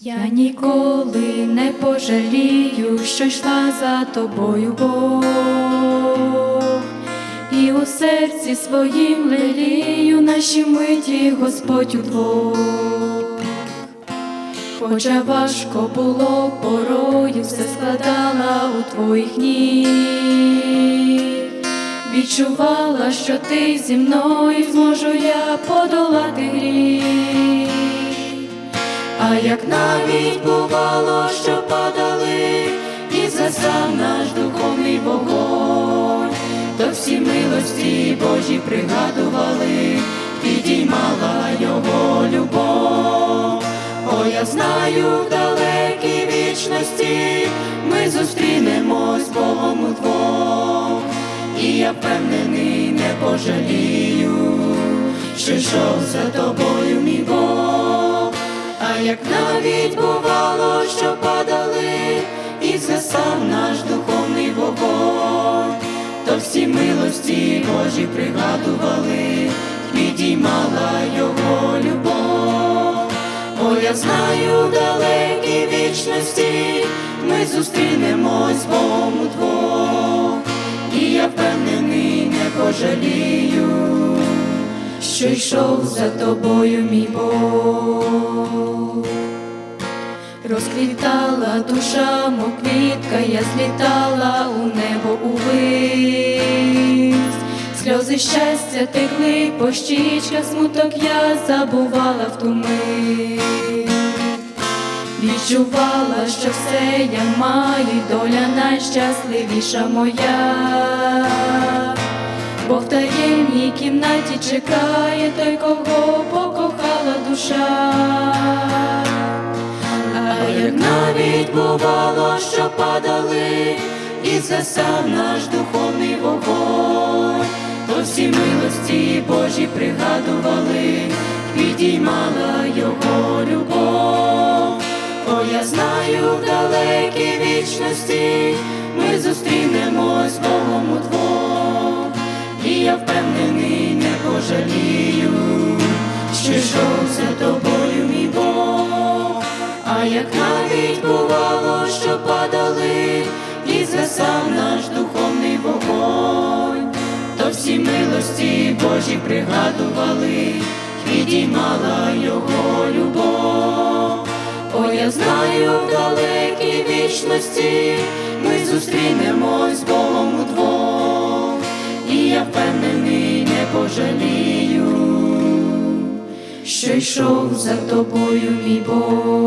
Я ніколи не пожалію, що йшла за тобою, Бог, і у серці своїм лелію наші миті Господь удвох. Хоча важко було порою, все складала у твоїх ніг, відчувала, що ти зі мною зможу я подолати гріх. А як навіть бувало, що падали, і згасав наш духовний вогонь, то всі милості Божі пригадували, підіймала його любов. О, я знаю, в далекій вічності ми зустрінемось Богом удвох, і я впевнений, не пожалію, що йшов за тобою, мій Бог. Як навіть бувало, що падали, і згасав наш духовний вогонь, то всі милості Божі пригадували, підіймала його любов. О, я знаю, в далекій вічності ми зустрінемось Богом удвох, і я впевнений, не пожалію, що йшов за тобою, мій Бог. Розквітала душа, мов квітка, я злітала у небо увись. Сльози щастя текли по щічках, смуток я забувала в ту мить. Відчувала, що все я маю, доля найщасливіша моя, бо в таємній кімнаті чекає той, кого покохала душа. Як навіть бувало, що падали, і засав наш духовний вогонь, то всі милості Божі пригадували, підіймала його любов. О, я знаю, в далекій вічності ми зустрінемось А як навіть бувало, що падали, і згасав наш духовний вогонь, то всі милості Божі пригадували, підіймала його любов. О, я знаю, в далекій вічності ми зустрінемось з Богом удвох, і я впевнений, не пожалію, що йшов за тобою, мій Бог.